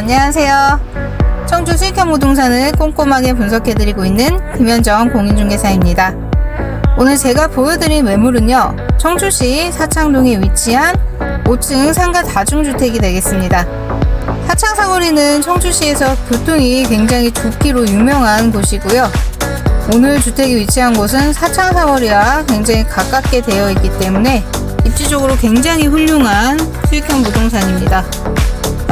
안녕하세요. 청주 수익형 부동산을 꼼꼼하게 분석해드리고 있는 김현정 공인중개사입니다. 오늘 제가 보여드린 매물은요, 청주시 사창동에 위치한 5층 상가 다중주택이 되겠습니다. 사창사거리는 청주시에서 교통이 굉장히 좋기로 유명한 곳이고요. 오늘 주택이 위치한 곳은 사창사거리와 굉장히 가깝게 되어 있기 때문에 입지적으로 굉장히 훌륭한 수익형 부동산입니다.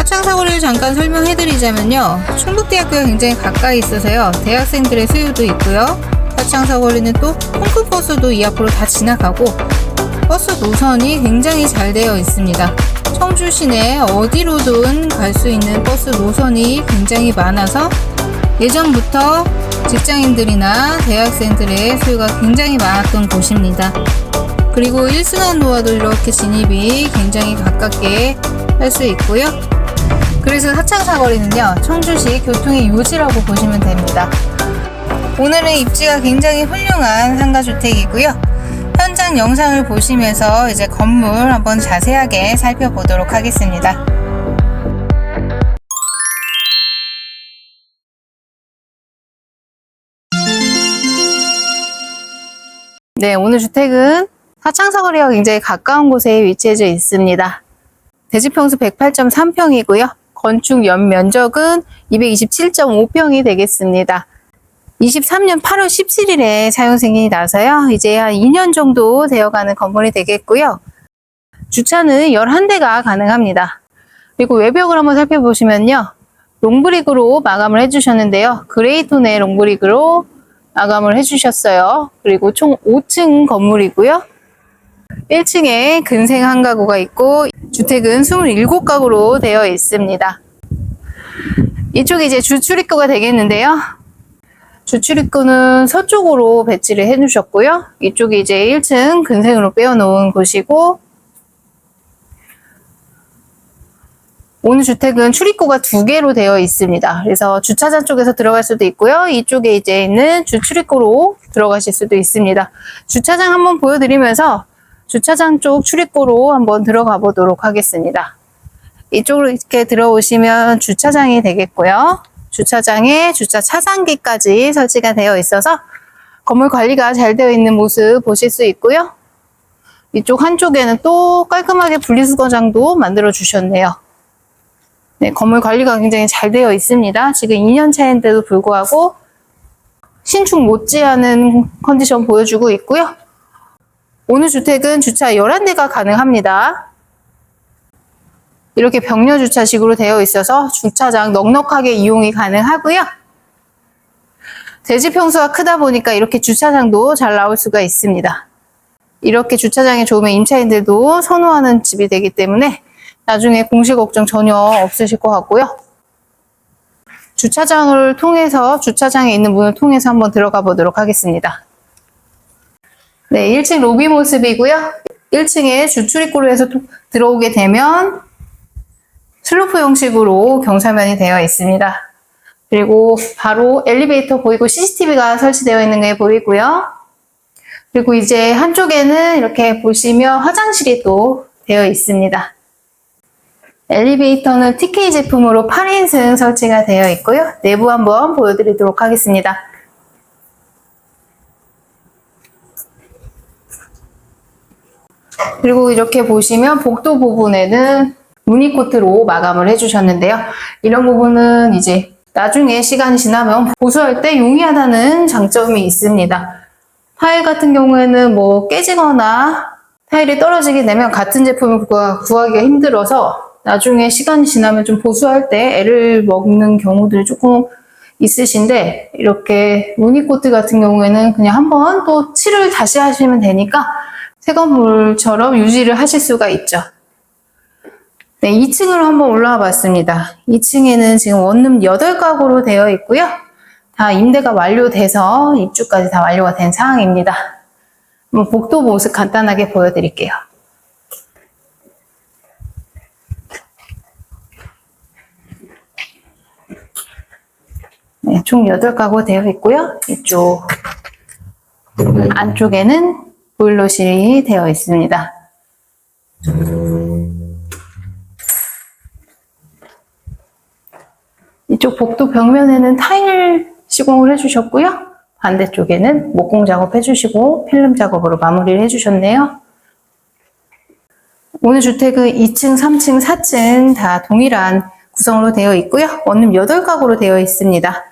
사창사거리를 잠깐 설명해드리자면요. 충북대학교가 굉장히 가까이 있어서요. 대학생들의 수요도 있고요. 사창사거리는 또 콩쿠버스도 이 앞으로 다 지나가고 버스 노선이 굉장히 잘 되어 있습니다. 청주 시내 어디로든 갈 수 있는 버스 노선이 굉장히 많아서 예전부터 직장인들이나 대학생들의 수요가 굉장히 많았던 곳입니다. 그리고 일순환로와도 이렇게 진입이 굉장히 가깝게 할 수 있고요. 그래서 사창사거리는요, 청주시 교통의 요지라고 보시면 됩니다. 오늘은 입지가 굉장히 훌륭한 상가주택이고요. 현장 영상을 보시면서 이제 건물 한번 자세하게 살펴보도록 하겠습니다. 네, 오늘 주택은 사창사거리와 굉장히 가까운 곳에 위치해져 있습니다. 대지평수 108.3평이고요. 건축 연면적은 227.5평이 되겠습니다. 23년 8월 17일에 사용 승인이 나서요. 이제 한 2년 정도 되어가는 건물이 되겠고요. 주차는 11대가 가능합니다. 그리고 외벽을 한번 살펴보시면요. 롱브릭으로 마감을 해주셨는데요. 그레이톤의 롱브릭으로 마감을 해주셨어요. 그리고 총 5층 건물이고요. 1층에 근생 한 가구가 있고 주택은 27가구로 되어 있습니다. 이쪽이 이제 주출입구가 되겠는데요. 주출입구는 서쪽으로 배치를 해 주셨고요. 이쪽이 이제 1층 근생으로 빼어 놓은 곳이고 오늘 주택은 출입구가 두 개로 되어 있습니다. 그래서 주차장 쪽에서 들어갈 수도 있고요. 이쪽에 이제 있는 주 출입구로 들어가실 수도 있습니다. 주차장 한번 보여드리면서 주차장 쪽 출입구로 한번 들어가 보도록 하겠습니다. 이쪽으로 이렇게 들어오시면 주차장이 되겠고요. 주차장에 주차 차단기까지 설치가 되어 있어서 건물 관리가 잘 되어 있는 모습 보실 수 있고요. 이쪽 한쪽에는 또 깔끔하게 분리수거장도 만들어 주셨네요. 네, 건물 관리가 굉장히 잘 되어 있습니다. 지금 2년 차인데도 불구하고 신축 못지않은 컨디션 보여주고 있고요. 오늘 주택은 주차 11대가 가능합니다. 이렇게 벽려 주차식으로 되어 있어서 주차장 넉넉하게 이용이 가능하고요. 대지 평수가 크다 보니까 이렇게 주차장도 잘 나올 수가 있습니다. 이렇게 주차장이 좋으면 임차인들도 선호하는 집이 되기 때문에 나중에 공실 걱정 전혀 없으실 것 같고요. 주차장을 통해서 주차장에 있는 문을 통해서 한번 들어가 보도록 하겠습니다. 네, 1층 로비 모습이고요. 1층에 주출입구로 해서 들어오게 되면 슬로프 형식으로 경사면이 되어 있습니다. 그리고 바로 엘리베이터 보이고 CCTV가 설치되어 있는 게 보이고요. 그리고 이제 한쪽에는 이렇게 보시면 화장실이 또 되어 있습니다. 엘리베이터는 TK 제품으로 8인승 설치가 되어 있고요. 내부 한번 보여드리도록 하겠습니다. 그리고 이렇게 보시면 복도 부분에는 무늬코트로 마감을 해주셨는데요. 이런 부분은 이제 나중에 시간이 지나면 보수할 때 용이하다는 장점이 있습니다. 타일 같은 경우에는 뭐 깨지거나 타일이 떨어지게 되면 같은 제품을 구하- 구하기가 힘들어서 나중에 시간이 지나면 좀 보수할 때 애를 먹는 경우들이 조금 있으신데 이렇게 무늬코트 같은 경우에는 그냥 한번 또 칠을 다시 하시면 되니까 새 건물처럼 유지를 하실 수가 있죠. 네, 2층으로 한번 올라와 봤습니다. 2층에는 지금 원룸 8가구로 되어 있고요. 다 임대가 완료돼서 입주까지 다 완료가 된 상황입니다. 복도 모습 간단하게 보여드릴게요. 네, 총 8가구 되어 있고요. 이쪽 안쪽에는 보일러실이 되어 있습니다. 복도 벽면에는 타일 시공을 해주셨고요. 반대쪽에는 목공 작업 해주시고 필름 작업으로 마무리를 해주셨네요. 오늘 주택은 2층, 3층, 4층 다 동일한 구성으로 되어 있고요. 원룸 8가구로 되어 있습니다.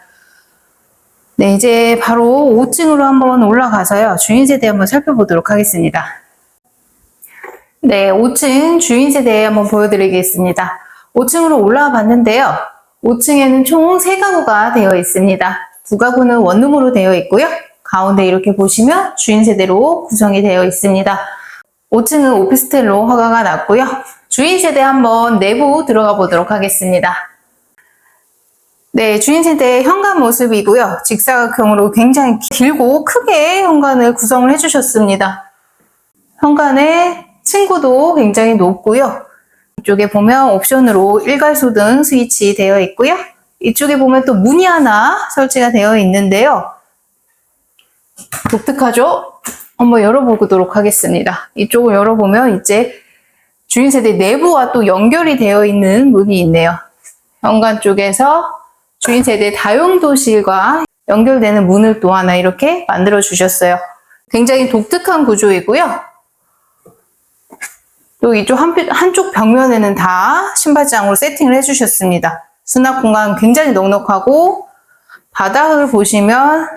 네, 이제 바로 5층으로 한번 올라가서요. 주인 세대 한번 살펴보도록 하겠습니다. 네, 5층 주인 세대 한번 보여드리겠습니다. 5층으로 올라와 봤는데요. 5층에는 총 3가구가 되어 있습니다. 두 가구는 원룸으로 되어 있고요. 가운데 이렇게 보시면 주인 세대로 구성이 되어 있습니다. 5층은 오피스텔로 허가가 났고요. 주인 세대 한번 내부 들어가 보도록 하겠습니다. 네, 주인 세대 현관 모습이고요. 직사각형으로 굉장히 길고 크게 현관을 구성을 해주셨습니다. 현관에 층고도 굉장히 높고요. 이쪽에 보면 옵션으로 일괄소 등 스위치 되어 있고요. 이쪽에 보면 또 문이 하나 설치가 되어 있는데요. 독특하죠? 한번 열어보도록 하겠습니다. 이쪽을 열어보면 이제 주인 세대 내부와 또 연결이 되어 있는 문이 있네요. 현관 쪽에서 주인 세대 다용도실과 연결되는 문을 또 하나 이렇게 만들어 주셨어요. 굉장히 독특한 구조이고요. 또 이쪽 한, 한쪽 벽면에는 다 신발장으로 세팅을 해주셨습니다. 수납 공간 굉장히 넉넉하고 바닥을 보시면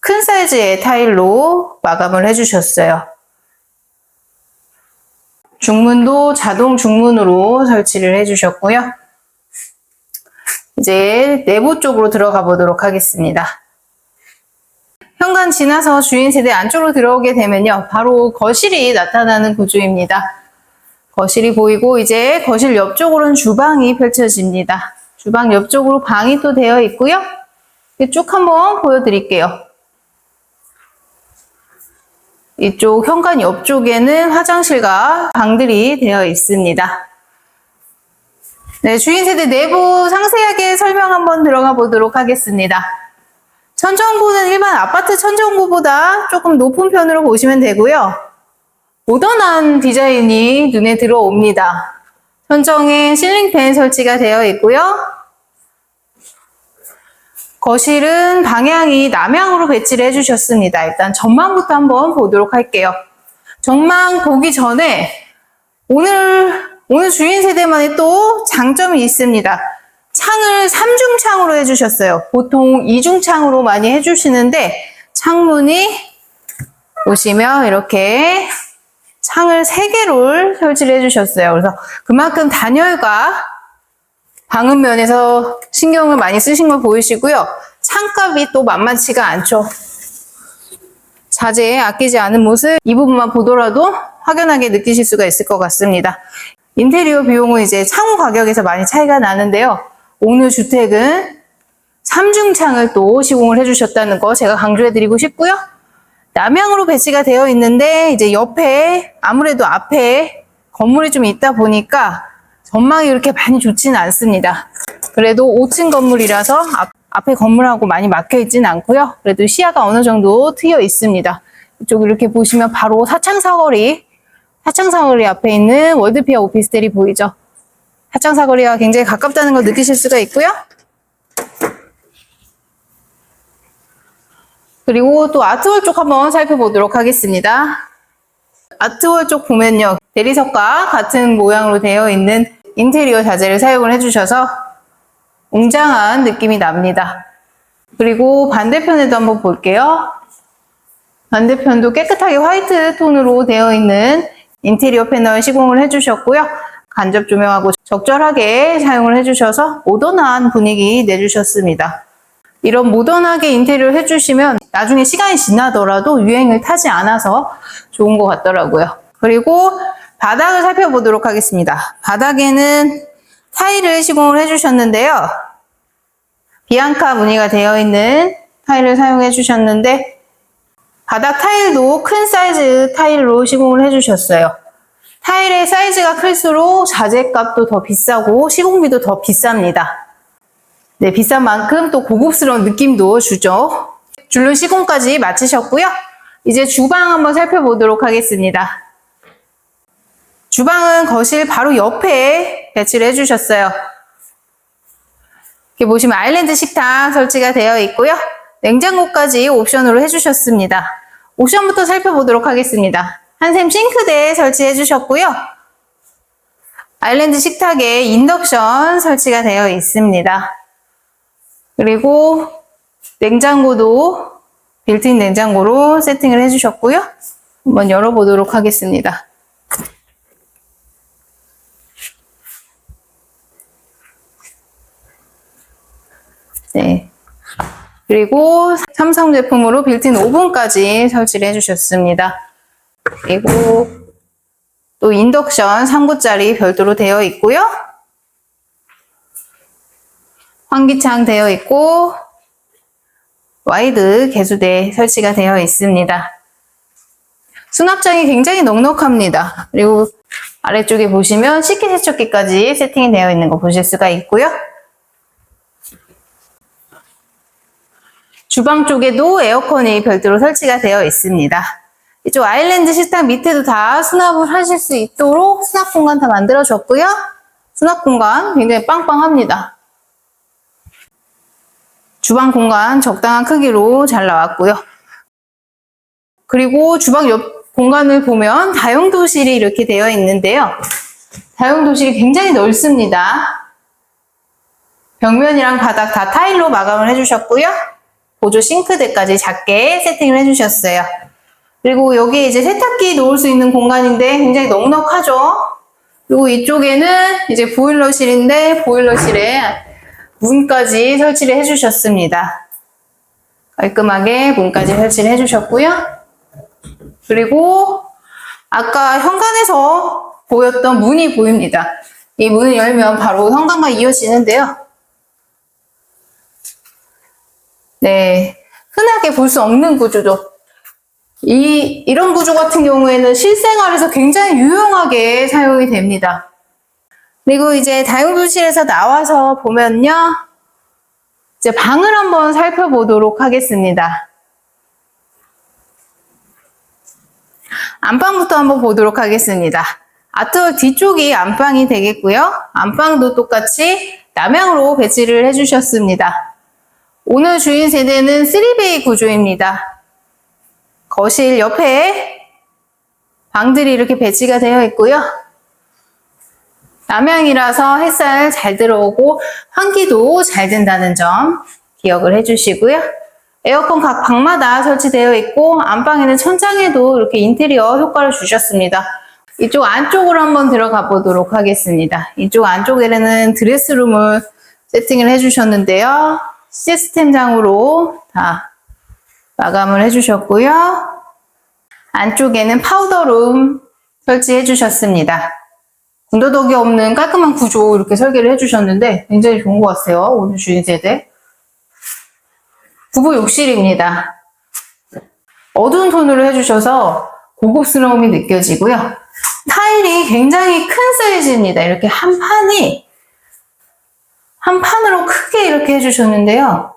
큰 사이즈의 타일로 마감을 해주셨어요. 중문도 자동 중문으로 설치를 해주셨고요. 이제 내부 쪽으로 들어가 보도록 하겠습니다. 현관 지나서 주인 세대 안쪽으로 들어오게 되면요. 바로 거실이 나타나는 구조입니다. 거실이 보이고 이제 거실 옆쪽으로는 주방이 펼쳐집니다. 주방 옆쪽으로 방이 또 되어 있고요. 쭉 한번 보여드릴게요. 이쪽 현관 옆쪽에는 화장실과 방들이 되어 있습니다. 네, 주인 세대 내부 상세하게 설명 한번 들어가 보도록 하겠습니다. 천정고는 일반 아파트 천정고보다 조금 높은 편으로 보시면 되고요. 모던한 디자인이 눈에 들어옵니다. 천정에 실링팬 설치가 되어 있고요. 거실은 방향이 남향으로 배치를 해주셨습니다. 일단 전망부터 한번 보도록 할게요. 전망 보기 전에 오늘 오늘 주인 세대만의 또 장점이 있습니다. 창을 3중 창으로 해주셨어요. 보통 2중 창으로 많이 해주시는데 창문이 보시면 이렇게 창을 3개를 설치를 해주셨어요. 그래서 그만큼 단열과 방음 면에서 신경을 많이 쓰신 걸 보이시고요. 창값이 또 만만치가 않죠. 자재에 아끼지 않은 모습 이 부분만 보더라도 확연하게 느끼실 수가 있을 것 같습니다. 인테리어 비용은 이제 창호 가격에서 많이 차이가 나는데요. 오늘 주택은 3중 창을 또 시공을 해주셨다는 거 제가 강조해드리고 싶고요. 남향으로 배치가 되어 있는데 이제 옆에 아무래도 앞에 건물이 좀 있다 보니까 전망이 그렇게 많이 좋지는 않습니다. 그래도 5층 건물이라서 앞, 앞에 건물하고 많이 막혀 있지는 않고요. 그래도 시야가 어느 정도 트여 있습니다. 이쪽 이렇게 보시면 바로 사창 사거리 사창 사거리 앞에 있는 월드피아 오피스텔이 보이죠. 사창 사거리와 굉장히 가깝다는 걸 느끼실 수가 있고요. 그리고 또 아트월 쪽 한번 살펴보도록 하겠습니다. 아트월 쪽 보면요. 대리석과 같은 모양으로 되어 있는 인테리어 자재를 사용을 해주셔서 웅장한 느낌이 납니다. 그리고 반대편에도 한번 볼게요. 반대편도 깨끗하게 화이트 톤으로 되어 있는 인테리어 패널 시공을 해주셨고요. 간접 조명하고 적절하게 사용을 해주셔서 모던한 분위기 내주셨습니다. 이런 모던하게 인테리어를 해주시면 나중에 시간이 지나더라도 유행을 타지 않아서 좋은 것 같더라고요. 그리고 바닥을 살펴보도록 하겠습니다. 바닥에는 타일을 시공을 해주셨는데요. 비앙카 무늬가 되어 있는 타일을 사용해 주셨는데 바닥 타일도 큰 사이즈 타일로 시공을 해주셨어요. 타일의 사이즈가 클수록 자재값도 더 비싸고 시공비도 더 비쌉니다. 네, 비싼 만큼 또 고급스러운 느낌도 주죠. 줄눈 시공까지 마치셨고요. 이제 주방 한번 살펴보도록 하겠습니다. 주방은 거실 바로 옆에 배치를 해주셨어요. 이렇게 보시면 아일랜드 식탁 설치가 되어 있고요. 냉장고까지 옵션으로 해주셨습니다. 옵션부터 살펴보도록 하겠습니다. 한샘 싱크대 설치해 주셨고요. 아일랜드 식탁에 인덕션 설치가 되어 있습니다. 그리고 냉장고도 빌트인 냉장고로 세팅을 해주셨고요. 한번 열어보도록 하겠습니다. 네. 그리고 삼성 제품으로 빌트인 오븐까지 설치를 해주셨습니다. 그리고 또 인덕션 3구짜리 별도로 되어 있고요. 환기창 되어 있고 와이드 개수대 설치가 되어 있습니다. 수납장이 굉장히 넉넉합니다. 그리고 아래쪽에 보시면 식기세척기까지 세팅이 되어 있는 거 보실 수가 있고요. 주방 쪽에도 에어컨이 별도로 설치가 되어 있습니다. 이쪽 아일랜드 식탁 밑에도 다 수납을 하실 수 있도록 수납 공간 다 만들어줬고요. 수납 공간 굉장히 빵빵합니다. 주방 공간 적당한 크기로 잘 나왔고요. 그리고 주방 옆 공간을 보면 다용도실이 이렇게 되어 있는데요. 다용도실이 굉장히 넓습니다. 벽면이랑 바닥 다 타일로 마감을 해주셨고요. 보조 싱크대까지 작게 세팅을 해주셨어요. 그리고 여기 이제 세탁기 놓을 수 있는 공간인데 굉장히 넉넉하죠? 그리고 이쪽에는 이제 보일러실인데 보일러실에 문까지 설치를 해주셨습니다. 깔끔하게 문까지 설치를 해주셨고요. 그리고 아까 현관에서 보였던 문이 보입니다. 이 문을 열면 바로 현관과 이어지는데요. 네, 흔하게 볼 수 없는 구조죠. 이, 이런 구조 같은 경우에는 실생활에서 굉장히 유용하게 사용이 됩니다. 그리고 이제 다용도실에서 나와서 보면요. 이제 방을 한번 살펴보도록 하겠습니다. 안방부터 한번 보도록 하겠습니다. 아트월 뒤쪽이 안방이 되겠고요. 안방도 똑같이 남향으로 배치를 해주셨습니다. 오늘 주인 세대는 3베이 구조입니다. 거실 옆에 방들이 이렇게 배치가 되어 있고요. 남향이라서 햇살 잘 들어오고 환기도 잘 된다는 점 기억을 해주시고요. 에어컨 각 방마다 설치되어 있고 안방에는 천장에도 이렇게 인테리어 효과를 주셨습니다. 이쪽 안쪽으로 한번 들어가 보도록 하겠습니다. 이쪽 안쪽에는 드레스룸을 세팅을 해주셨는데요. 시스템장으로 다 마감을 해주셨고요. 안쪽에는 파우더룸 설치해 주셨습니다. 군더더기 없는 깔끔한 구조 이렇게 설계를 해주셨는데 굉장히 좋은 것 같아요. 오늘 주인 세대. 부부 욕실입니다. 어두운 톤으로 해주셔서 고급스러움이 느껴지고요. 타일이 굉장히 큰 사이즈입니다. 이렇게 한 판이 한 판으로 크게 이렇게 해주셨는데요.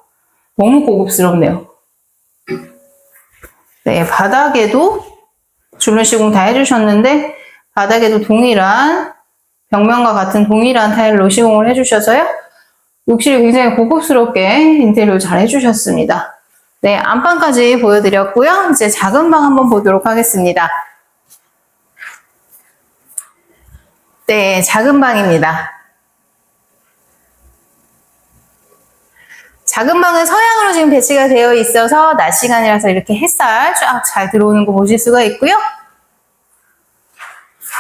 너무 고급스럽네요. 네, 바닥에도 줄눈 시공 다 해주셨는데 바닥에도 동일한 벽면과 같은 동일한 타일로 시공을 해주셔서요. 욕실이 굉장히 고급스럽게 인테리어 잘 해주셨습니다. 네, 안방까지 보여드렸고요. 이제 작은 방 한번 보도록 하겠습니다. 네, 작은 방입니다. 작은 방은 서양으로 지금 배치가 되어 있어서 낮 시간이라서 이렇게 햇살 쫙 잘 들어오는 거 보실 수가 있고요.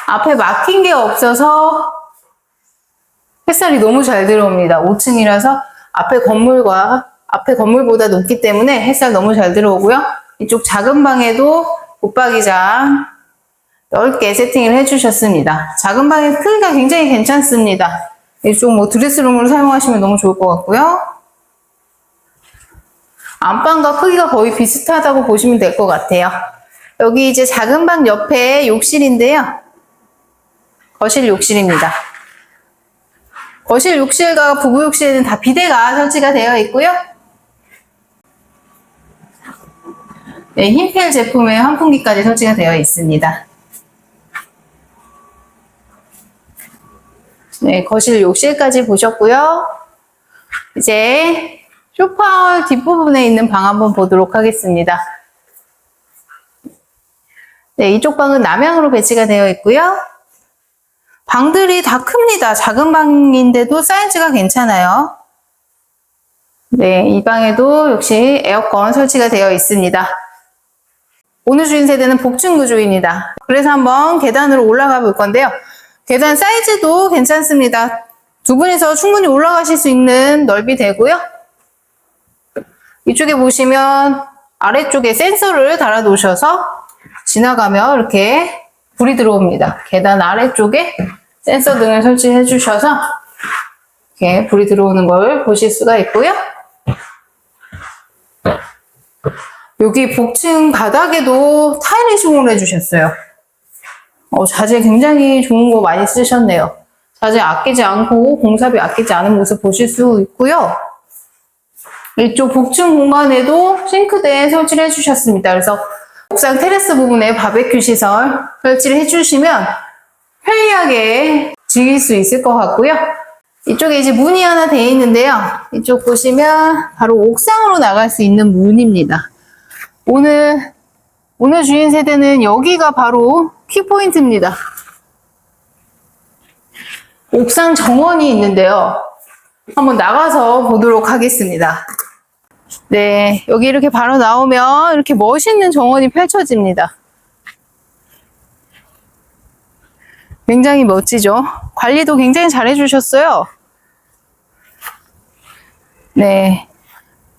앞에 막힌 게 없어서 햇살이 너무 잘 들어옵니다. 5층이라서 앞에 건물과 앞에 건물보다 높기 때문에 햇살 너무 잘 들어오고요. 이쪽 작은 방에도 붙박이장 넓게 세팅을 해주셨습니다. 작은 방의 크기가 굉장히 괜찮습니다. 이쪽 뭐 드레스룸으로 사용하시면 너무 좋을 것 같고요. 안방과 크기가 거의 비슷하다고 보시면 될 것 같아요. 여기 이제 작은 방 옆에 욕실인데요. 거실 욕실입니다. 거실 욕실과 부부 욕실에는 다 비대가 설치가 되어 있고요. 네, 흰펠 제품의 환풍기까지 설치가 되어 있습니다. 네, 거실 욕실까지 보셨고요. 이제 쇼파 뒷부분에 있는 방 한번 보도록 하겠습니다. 네, 이쪽 방은 남향으로 배치가 되어 있고요. 방들이 다 큽니다. 작은 방인데도 사이즈가 괜찮아요. 네, 이 방에도 역시 에어컨 설치가 되어 있습니다. 오늘 주인 세대는 복층 구조입니다. 그래서 한번 계단으로 올라가 볼 건데요. 계단 사이즈도 괜찮습니다. 두 분이서 충분히 올라가실 수 있는 넓이 되고요. 이쪽에 보시면 아래쪽에 센서를 달아 놓으셔서 지나가면 이렇게 불이 들어옵니다. 계단 아래쪽에 센서 등을 설치해 주셔서 이렇게 불이 들어오는 걸 보실 수가 있고요. 여기 복층 바닥에도 타일을 시공을 해주셨어요. 어, 자재 굉장히 좋은 거 많이 쓰셨네요. 자재 아끼지 않고 공사비 아끼지 않은 모습 보실 수 있고요. 이쪽 복층 공간에도 싱크대 설치를 해주셨습니다. 그래서 옥상 테라스 부분에 바베큐 시설 설치를 해주시면 편리하게 즐길 수 있을 것 같고요. 이쪽에 이제 문이 하나 되어 있는데요. 이쪽 보시면 바로 옥상으로 나갈 수 있는 문입니다. 오늘, 오늘 주인 세대는 여기가 바로 키포인트입니다. 옥상 정원이 있는데요. 한번 나가서 보도록 하겠습니다. 네, 여기 이렇게 바로 나오면 이렇게 멋있는 정원이 펼쳐집니다. 굉장히 멋지죠? 관리도 굉장히 잘 해주셨어요. 네.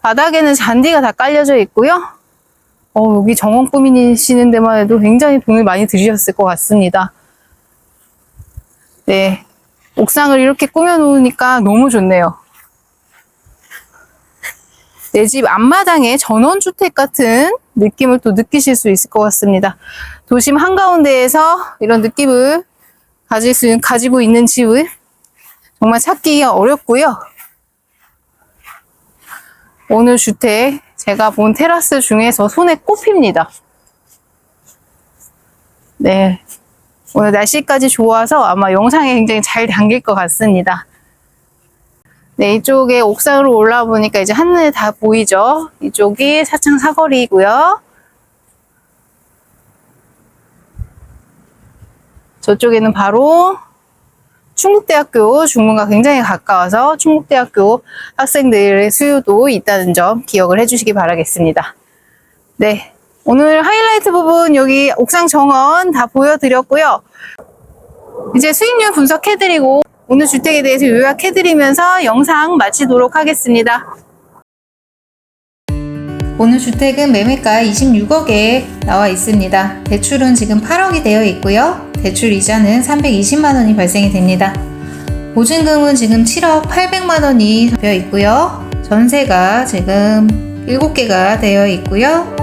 바닥에는 잔디가 다 깔려져 있고요. 어, 여기 정원 꾸미시는 데만 해도 굉장히 돈을 많이 들이셨을 것 같습니다. 네. 옥상을 이렇게 꾸며놓으니까 너무 좋네요. 내 집 앞마당에 전원주택 같은 느낌을 또 느끼실 수 있을 것 같습니다. 도심 한가운데에서 이런 느낌을 가질 수, 가지고 있는 집을 정말 찾기가 어렵고요. 오늘 주택 제가 본 테라스 중에서 손에 꼽힙니다. 네. 오늘 날씨까지 좋아서 아마 영상에 굉장히 잘 담길 것 같습니다. 네, 이쪽에 옥상으로 올라와 보니까 이제 한눈에 다 보이죠? 이쪽이 사창 사거리이고요. 저쪽에는 바로 충북대학교 중문과 굉장히 가까워서 충북대학교 학생들의 수요도 있다는 점 기억을 해주시기 바라겠습니다. 네. 오늘 하이라이트 부분 여기 옥상 정원 다 보여드렸고요. 이제 수익률 분석해드리고 오늘 주택에 대해서 요약해드리면서 영상 마치도록 하겠습니다. 오늘 주택은 매매가 26억에 나와 있습니다. 대출은 지금 8억이 되어 있고요. 대출 이자는 320만 원이 발생이 됩니다. 보증금은 지금 7억 800만 원이 되어 있고요. 전세가 지금 7개가 되어 있고요.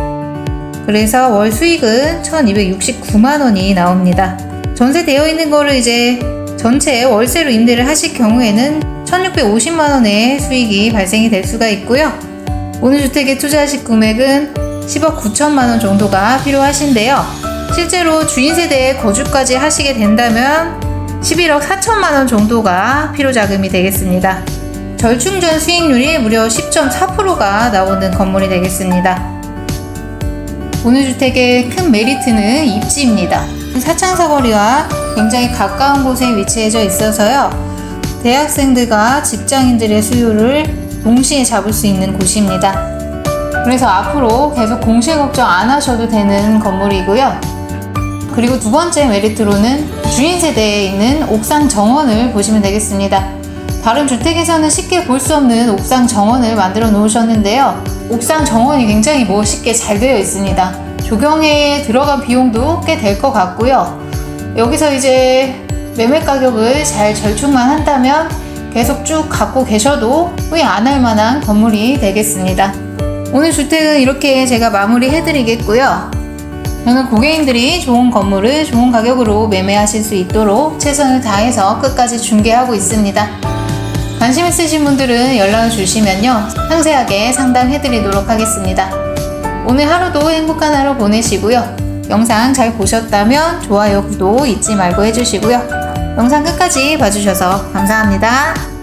그래서 월 수익은 1269만 원이 나옵니다. 전세 되어 있는 거를 이제 전체 월세로 임대를 하실 경우에는 1650만 원의 수익이 발생이 될 수가 있고요. 오늘 주택에 투자하실 금액은 10억 9천만 원 정도가 필요하신데요. 실제로 주인 세대에 거주까지 하시게 된다면 11억 4천만 원 정도가 필요 자금이 되겠습니다. 절충전 수익률이 무려 10.4%가 나오는 건물이 되겠습니다. 오늘 주택의 큰 메리트는 입지입니다. 사창사거리와 굉장히 가까운 곳에 위치해져 있어서요. 대학생들과 직장인들의 수요를 동시에 잡을 수 있는 곳입니다. 그래서 앞으로 계속 공실 걱정 안 하셔도 되는 건물이고요. 그리고 두 번째 메리트로는 주인 세대에 있는 옥상 정원을 보시면 되겠습니다. 다른 주택에서는 쉽게 볼 수 없는 옥상 정원을 만들어 놓으셨는데요. 옥상 정원이 굉장히 멋있게 잘 되어 있습니다. 조경에 들어간 비용도 꽤 될 것 같고요. 여기서 이제 매매 가격을 잘 절충만 한다면 계속 쭉 갖고 계셔도 후회 안 할 만한 건물이 되겠습니다. 오늘 주택은 이렇게 제가 마무리 해드리겠고요. 저는 고객님들이 좋은 건물을 좋은 가격으로 매매하실 수 있도록 최선을 다해서 끝까지 중개하고 있습니다. 관심 있으신 분들은 연락을 주시면요. 상세하게 상담해드리도록 하겠습니다. 오늘 하루도 행복한 하루 보내시고요. 영상 잘 보셨다면 좋아요, 구독 잊지 말고 해주시고요. 영상 끝까지 봐주셔서 감사합니다.